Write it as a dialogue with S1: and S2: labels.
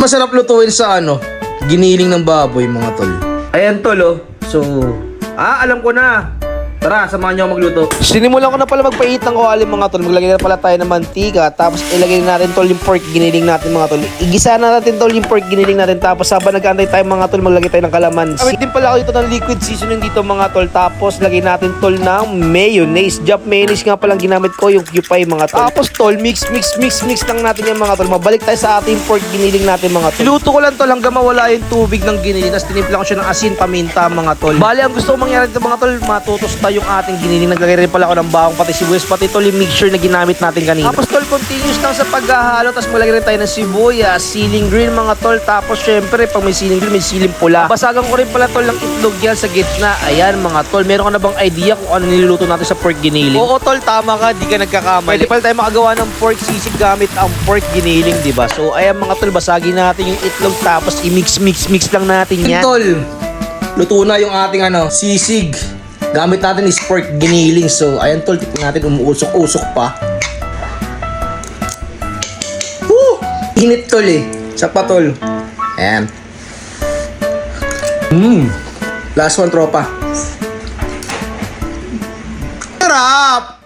S1: Masarap lutuin sa ano, giniling ng baboy mga tol. Ayan tol oh. So, ah, alam ko na. Tara, samahan niyo ako magluto.
S2: Sinimulan ko na pala magpait ng kawali mga tol. Maglagay na pala tayo ng mantika. Tapos ilagay na natin tol yung pork giniling natin mga tol. Igisa na natin tol yung pork giniling natin. Tapos habang nag-antay tayo mga tol, maglagay tayo ng kalamansi. Gamit din pala ako dito ng liquid seasoning dito mga tol. Tapos lagay natin tol ng mayonnaise. Jap mayonnaise nga palang ginamit ko yung cupay mga tol. Tapos tol, mix, mix, mix, mix lang natin yung mga tol. Mabalik tayo sa ating pork giniling natin mga tol. Iluto ko lang tol hanggang mawala yung tubig ng giniling. Tapos tinimpla ko siya ng asin, paminta mga tol. Bali, ang gusto ko mangyari dito mga tol, yung ating giniling. Naglagay rin pala ako ng bawang pati sibuyas, pati tol yung mixture na ginamit natin kanina. Tapos tol, continuous lang sa paghahalo. Tapos maglagay rin tayo ng sibuyas, siling green mga tol. Tapos syempre, pag may siling green, may siling pula. Basagan ko rin pala tol ng itlog yan sa gitna. Ayan mga tol, meron ka na bang idea kung ano niluluto natin sa pork giniling? Oo tol, tama ka, di ka nagkakamali. Pwede pala tayo makagawa ng pork sisig gamit ang pork giniling, di ba? So ayan mga tol, basagin natin yung itlog tapos i-mix, mix, mix lang natin yan.
S1: Tol, luto na yung ating ano, sisig. Gamit natin is pork giniling. So, ayan tol, tignan natin umuusok-usok pa. Woo! Init tol eh. Sa pa. Ayan. Mmm. Last one, tropa. Sarap!